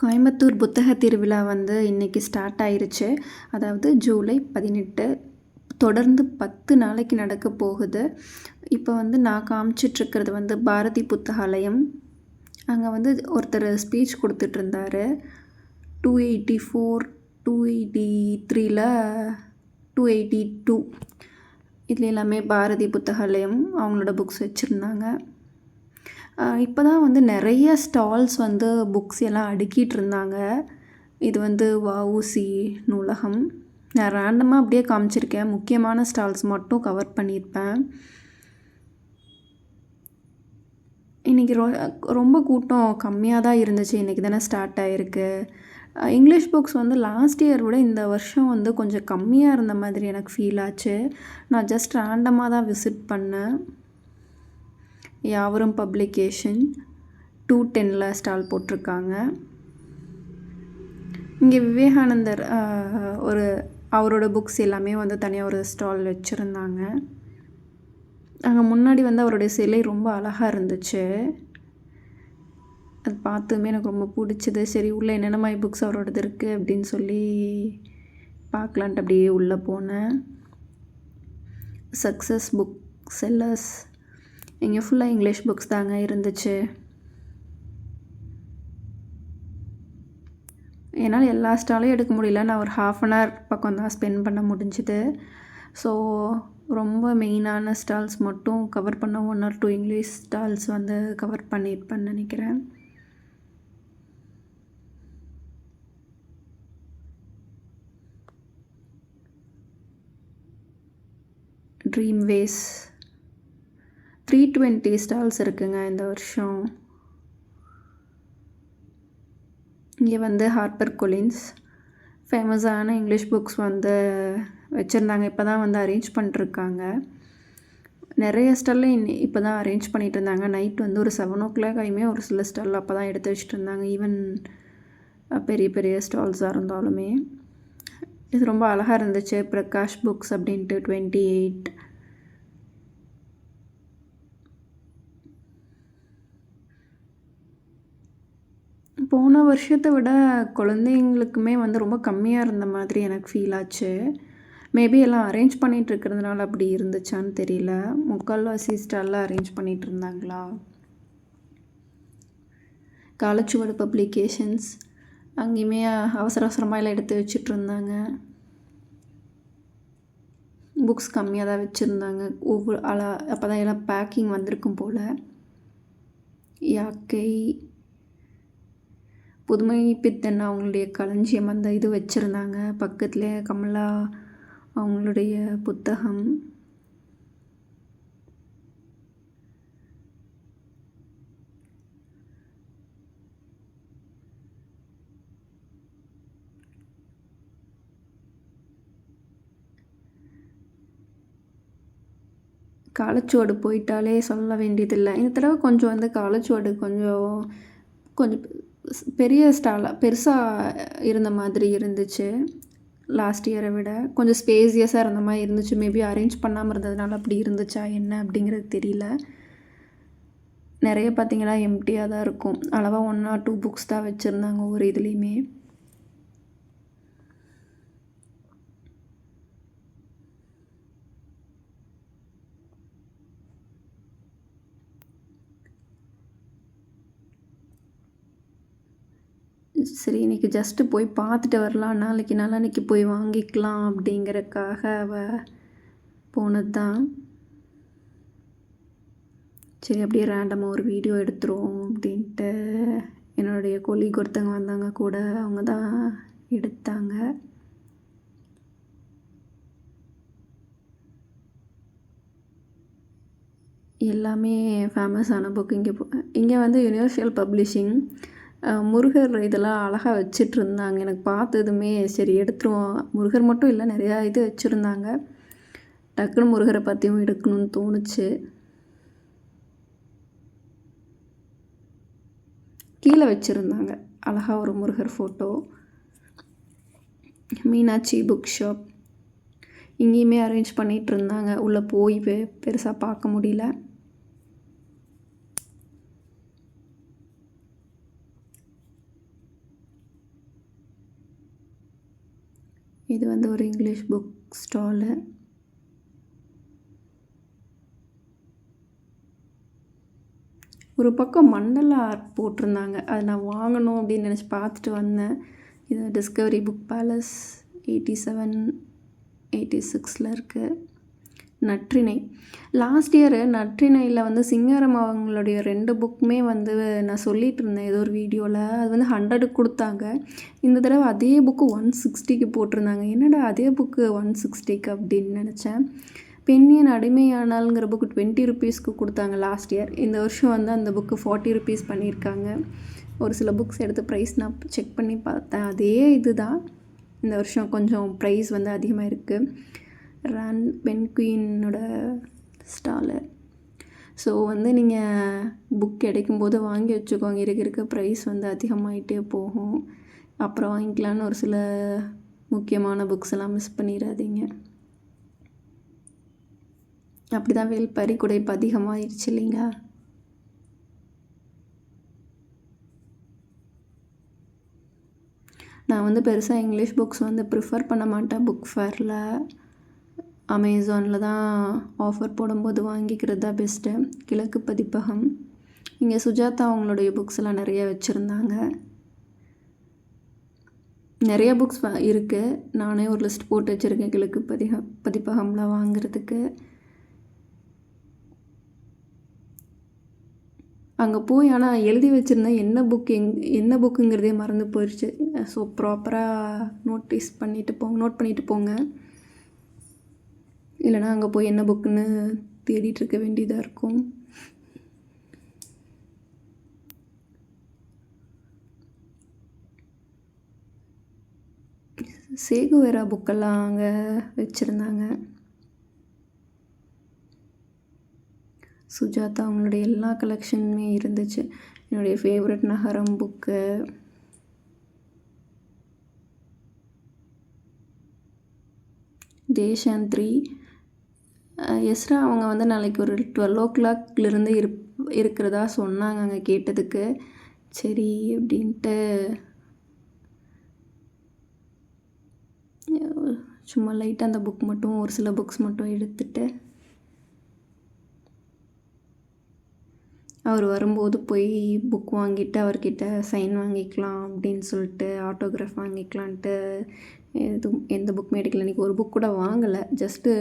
கோயம்புத்தூர் புத்தக திருவிழா வந்து இன்றைக்கி ஸ்டார்ட் ஆயிருச்சு. அதாவது ஜூலை பதினெட்டு தொடர்ந்து பத்து நாளைக்கு நடக்க போகுது. இப்போ வந்து நான் காமிச்சிட்ருக்கிறது வந்து பாரதி புத்தகாலயம். அங்கே வந்து ஒருத்தர் speech கொடுத்துட்ருந்தாரு. Two eighty four two eighty த்ரீல டூ எயிட்டி டூ இதில் எல்லாமே பாரதி புத்தகாலயம் அவங்களோட புக்ஸ் வச்சுருந்தாங்க. இப்போ தான் வந்து நிறைய ஸ்டால்ஸ் வந்து புக்ஸ் எல்லாம் அடுக்கிட்டு இருந்தாங்க. இது வந்து வஉசி நூலகம். நான் ரேண்டமாக அப்படியே காமிச்சிருக்கேன். முக்கியமான ஸ்டால்ஸ் மட்டும் கவர் பண்ணியிருப்பேன். இன்றைக்கி ரொ ரொம்ப கூட்டம் கம்மியாக தான் இருந்துச்சு. இன்றைக்கி தானே ஸ்டார்ட் ஆகிருக்கு இங்கிலீஷ் புக்ஸ் வந்து லாஸ்ட் இயர் விட இந்த வருஷம் வந்து கொஞ்சம் கம்மியாக இருந்த மாதிரி எனக்கு ஃபீல் ஆச்சு. நான் ஜஸ்ட் ரேண்டமாக தான் விசிட் பண்ணேன். யாவரும் பப்ளிகேஷன் டூ டென்னில் ஸ்டால் போட்டிருக்காங்க. இங்கே விவேகானந்தர் ஒரு அவரோட புக்ஸ் எல்லாமே வந்து தனியாக ஒரு ஸ்டால் வச்சுருந்தாங்க. அங்கே முன்னாடி வந்து அவருடைய சிலை ரொம்ப அழகாக இருந்துச்சு. அது பார்த்துமே எனக்கு ரொம்ப பிடிச்சது. சரி உள்ளே என்னென்ன மாதிரி புக்ஸ் அவரோடது இருக்குது அப்படின்னு சொல்லி பார்க்கலான்ட்டு அப்படியே உள்ளே போனேன். சக்ஸஸ் புக் செல்லர்ஸ் இங்கே ஃபுல்லாக இங்கிலீஷ் புக்ஸ் தாங்க இருந்துச்சு. என்னால் எல்லா ஸ்டாலையும் எடுக்க முடியல. நான் ஒரு ஹாஃப் அன் ஹவர் பக்கம் தான் ஸ்பெண்ட் பண்ண முடிஞ்சுது. ஸோ ரொம்ப மெயினான ஸ்டால்ஸ் மட்டும் கவர் பண்ண one or two English stalls வந்து கவர் பண்ணியிருப்பேன்னு நினைக்கிறேன். Dream ways three twenty stalls இருக்குங்க இந்த வருஷம். இங்கே வந்து ஹார்பர் கொலின்ஸ் ஃபேமஸான இங்கிலீஷ் புக்ஸ் வந்து வச்சுருந்தாங்க. இப்போ தான் வந்து அரேஞ்ச் பண்ணிட்டுருக்காங்க நிறைய ஸ்டாலில் இன் இப்போ தான் அரேஞ்ச் பண்ணிகிட்டு இருந்தாங்க நைட் வந்து ஒரு செவன் ஓ கிளாக் ஆகியுமே ஒரு சில ஸ்டால் அப்போ தான் எடுத்து வச்சுட்டு இருந்தாங்க ஈவன் பெரிய பெரிய ஸ்டால்ஸாக இருந்தாலுமே. இது ரொம்ப அழகாக இருந்துச்சு. பிரகாஷ் புக்ஸ் அப்படின்ட்டு டுவெண்ட்டி எயிட் போன வருஷத்தை விட குழந்தைங்களுக்குமே வந்து ரொம்ப கம்மியாக இருந்த மாதிரி எனக்கு ஃபீல் ஆச்சு. மேபி எல்லாம் அரேஞ்ச் பண்ணிகிட்டு இருக்கிறதுனால அப்படி இருந்துச்சான்னு தெரியல. முக்கால்வாசி ஸ்டாலில் அரேஞ்ச் பண்ணிகிட்டு இருந்தாங்களா? காலச்சுவடு பப்ளிகேஷன்ஸ் அங்கேயுமே அவசர அவசரமாக எல்லாம் எடுத்து வச்சுட்டு இருந்தாங்க. புக்ஸ் கம்மியாக தான் வச்சுருந்தாங்க. ஒவ்வொரு அழ அப்போ தான் எல்லாம் பேக்கிங் வந்திருக்கும் போல். யாக்கை புதுமை பித்தன் அவங்களுடைய களஞ்சியம் அந்த இது வச்சுருந்தாங்க. பக்கத்தில் கமலா அவங்களுடைய புத்தகம். காலச்சுவடு போயிட்டாலே சொல்ல வேண்டியதில்லை. இந்த தடவை கொஞ்சம் வந்து காலச்சுவடு கொஞ்சம் கொஞ்சம் பெரிய ஸ்டாலாக பெருசாக இருந்த மாதிரி இருந்துச்சு. லாஸ்ட் இயரை விட கொஞ்சம் ஸ்பேசியஸாக இருந்த மாதிரி இருந்துச்சு. மேபி அரேஞ்ச் பண்ணாமல் இருந்ததுனால அப்படி இருந்துச்சா என்ன அப்படிங்கிறது தெரியல. நிறைய பார்த்திங்கன்னா எம்டியாக தான் இருக்கும். அளவாக ஒன் ஆர் டூ புக்ஸ் தான் வச்சுருந்தாங்க ஒவ்வொரு இதுலேயுமே. சரி இன்றைக்கி ஜஸ்ட்டு போய் பார்த்துட்டு வரலாம். நாளைக்கு நாளான்னைக்கு போய் வாங்கிக்கலாம் அப்படிங்கிறக்காக அவள் போனது தான் சரி அப்படியே ரேண்டமாக ஒரு வீடியோ எடுத்துருவோம் அப்படின்ட்டு என்னுடைய கொலி ஒருத்தவங்க வந்தாங்க கூட அவங்க தான் எடுத்தாங்க. எல்லாமே ஃபேமஸான புக் இங்கே இங்கே வந்து யூனிவர்சல் பப்ளிஷிங் முருகர் இதெல்லாம் அழகாக வச்சிட்ருந்தாங்க. எனக்கு பார்த்ததுமே சரி எடுத்துருவோம். முருகர் மட்டும் இல்லை நிறையா இது வச்சுருந்தாங்க. டக்குன்னு முருகரை பற்றியும் எடுக்கணும்னு தோணுச்சு. கீழே வச்சுருந்தாங்க. அழகாக ஒரு Murugar photo Meenakshi book shop இங்கேயுமே அரேஞ்ச் பண்ணிகிட்டு இருந்தாங்க உள்ளே போய் பெருசாக பார்க்க முடியல. இது வந்து ஒரு இங்கிலீஷ் புக் ஸ்டாலு ஒரு பக்கம் மண்டல ஆர்ட் போட்டிருந்தாங்க. அது நான் வாங்கணும் அப்படின்னு நினச்சி பார்த்துட்டு வந்தேன். இது Discovery Book Palace eighty seven eighty சிக்ஸில் இருக்குது நற்றிணை. லாஸ்ட் இயரு நற்றிணையில் வந்து சிங்காரம் அவங்களுடைய ரெண்டு புக்குமே வந்து நான் சொல்லிகிட்டு இருந்தேன். ஏதோ ஒரு வீடியோவில் அது வந்து ஹண்ட்ரடுக்கு கொடுத்தாங்க. இந்த தடவை அதே புக்கு ஒன் சிக்ஸ்டிக்கு போட்டிருந்தாங்க. என்னடா அதே புக்கு ஒன் சிக்ஸ்டிக்கு அப்படின்னு நினச்சேன். பெண்ணியன் அடிமையானாலுங்கிற புக்கு டுவெண்ட்டி ருபீஸ்க்கு கொடுத்தாங்க லாஸ்ட் இயர் இந்த வருஷம் வந்து அந்த புக்கு ஃபார்ட்டி ருபீஸ் பண்ணியிருக்காங்க. ஒரு சில புக்ஸ் எடுத்து ப்ரைஸ் நான் செக் பண்ணி பார்த்தேன். அதே இது தான் இந்த வருஷம் கொஞ்சம் ப்ரைஸ் வந்து அதிகமாக இருக்குது ரன் பென் குயினோட ஸ்டாலு ஸோ வந்து நீங்கள் புக் கிடைக்கும்போது வாங்கி வச்சுக்கோங்க. இருக்க இருக்க ப்ரைஸ் வந்து அதிகமாகிட்டே போகும். அப்புறம் வாங்கிக்கலான்னு ஒரு சில முக்கியமான புக்ஸ் எல்லாம் மிஸ் பண்ணிடாதீங்க அப்படி தான் வேல்பாரி கூட இப்போ அதிகமாகிடுச்சு இல்லைங்களா? நான் வந்து பெருசாக இங்கிலீஷ் புக்ஸ் வந்து ப்ரிஃபர் பண்ண மாட்டேன். புக் ஃபேரில் அமேசானில் தான் ஆஃபர் போடும்போது வாங்கிக்கிறது தான் பெஸ்ட்டு கிழக்கு பதிப்பகம். இங்கே சுஜாதா அவங்களுடைய புக்ஸ் எல்லாம் நிறைய வச்சுருந்தாங்க. நிறைய புக்ஸ் இருக்குது நானே ஒரு லிஸ்ட் போட்டு வச்சுருக்கேன் கிழக்கு பதிக பதிப்பகம்லாம் வாங்குறதுக்கு. அங்கே போய் ஆனால் எழுதி வச்சுருந்தேன் என்ன புக் எங் என்ன புக்குங்கிறதே மறந்து போயிடுச்சு ஸோ ப்ராப்பராக நோட்டீஸ் பண்ணிவிட்டு போங்க நோட் பண்ணிவிட்டு போங்க. இல்லைனா அங்கே போய் என்ன புக்குன்னு தேடிட்டு இருக்க வேண்டியதாக இருக்கும். சேகுவேரா புக்கெல்லாம் அங்கே வச்சுருந்தாங்க. சுஜாதா அவங்களுடைய எல்லா கலெக்ஷனுமே இருந்துச்சு. என்னுடைய ஃபேவரட் நகரம் புக்கு தேஷாந்திரி எஸ்ரா அவங்க வந்து நாளைக்கு ஒரு டுவெல் ஓ கிளாக்லேருந்து இருப் இருக்கிறதா சொன்னாங்க அங்கே கேட்டதுக்கு. சரி அப்படின்ட்டு. சும்மா லைட்டாக அந்த புக் மட்டும் ஒரு சில புக்ஸ் மட்டும் எடுத்துட்டு. அவர் வரும்போது போய் புக் வாங்கிட்டு அவர்கிட்ட சைன் வாங்கிக்கலாம் அப்படின்னு சொல்லிட்டு ஆட்டோகிராஃப் வாங்கிக்கலான்ட்டு. எதுவும் எந்த புக்குமே எடுக்கல. இன்றைக்கி ஒரு புக் கூட வாங்கலை. ஜஸ்ட்டு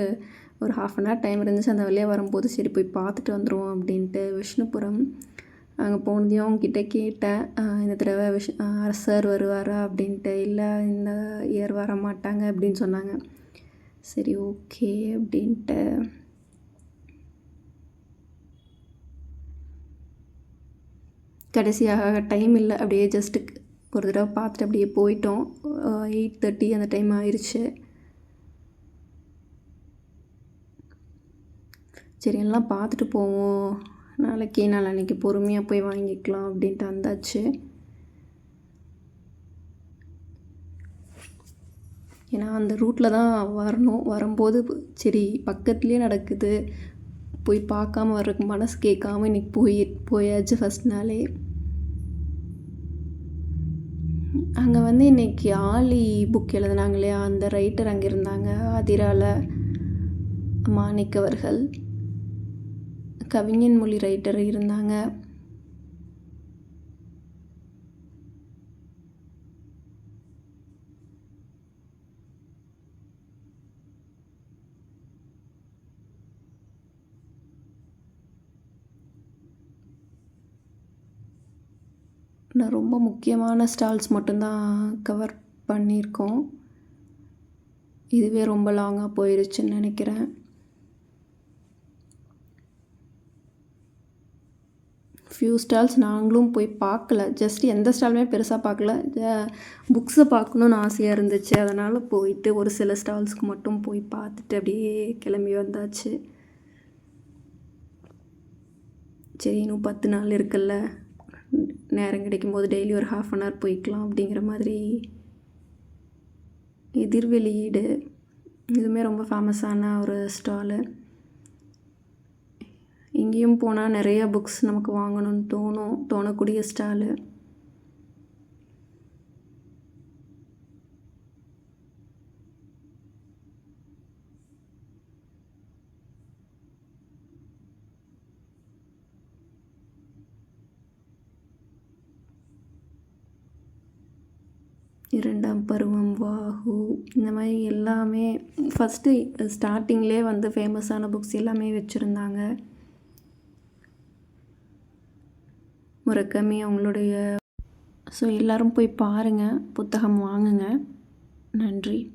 ஒரு ஹாஃப் அன் ஹவர் டைம் இருந்துச்சு அந்த வழியாக வரும்போது சரி போய் பார்த்துட்டு வந்துடுவோம் அப்படின்ட்டு விஷ்ணுபுரம் அங்கே போனதையும் அவங்கக்கிட்ட கேட்டேன். இந்த தடவை விஷ் சார் வருவாரா? அப்படின்ட்டு. இல்லை இந்த இயர் வர மாட்டாங்க அப்படின்னு சொன்னாங்க. சரி ஓகே அப்படின்ட்டு. கடைசியாக டைம் இல்லை அப்படியே ஜஸ்ட்டு ஒரு தடவை பார்த்துட்டு அப்படியே போயிட்டோம். எயிட் தேர்ட்டி அந்த டைம் ஆயிடுச்சு சரி எல்லாம் பார்த்துட்டு போவோம். நாளைக்கு நாளைக்கு பொறுமையாக போய் வாங்கிக்கலாம் அப்படின்ட்டு வந்தாச்சு. ஏன்னா அந்த ரூட்டில் தான் வரணும். வரும்போது சரி பக்கத்துலேயே நடக்குது. போய் பார்க்காம வர்றதுக்கு மனசு கேட்காம இன்றைக்கி போய் போயாச்சு ஃபஸ்ட் நாளே. அங்கே வந்து இன்றைக்கி ஆலி புக் எழுதுனாங்க இல்லையா? அந்த ரைட்டர் அங்கே இருந்தாங்க அதிரால மாணிக்கவர்கள். கவிஞன் மொழி ரைட்டர் இருந்தாங்க. நான் ரொம்ப முக்கியமான ஸ்டால்ஸ் மட்டும்தான் கவர் பண்ணியிருக்கோம். இதுவே ரொம்ப லாங்காக போயிருச்சுன்னு நினைக்கிறேன். ஃபியூ ஸ்டால்ஸ் நாங்களும் போய் பார்க்கல. ஜஸ்ட் எந்த ஸ்டாலுமே பெருசாக பார்க்கல. புக்ஸை பார்க்கணுன்னு ஆசையாக இருந்துச்சு. அதனால் போயிட்டு ஒரு சில ஸ்டால்ஸ்க்கு மட்டும் போய் பார்த்துட்டு அப்படியே கிளம்பி வந்தாச்சு. சரி இன்னும் பத்து நாள் இருக்குல்ல. நேரம் கிடைக்கும்போது டெய்லி ஒரு ஹாஃப் அன் ஹவர் போய்க்கலாம் அப்படிங்கிற மாதிரி எதிர்வெளியீடு. இதுவுமே ரொம்ப ஃபேமஸான ஒரு ஸ்டாலு இங்கேயும் போனால் நிறையா புக்ஸ் நமக்கு வாங்கணும்னு தோணும் தோணக்கூடிய ஸ்டாலு இரண்டாம் பருவம் வாகு இந்த மாதிரி எல்லாமே ஃபஸ்ட்டு ஸ்டார்டிங்லேயே வந்து ஃபேமஸான புக்ஸ் எல்லாமே வச்சுருந்தாங்க. முரக்கமி அவங்களுடைய ஸோ எல்லோரும் போய் பாருங்கள் புத்தகம் வாங்குங்க. நன்றி.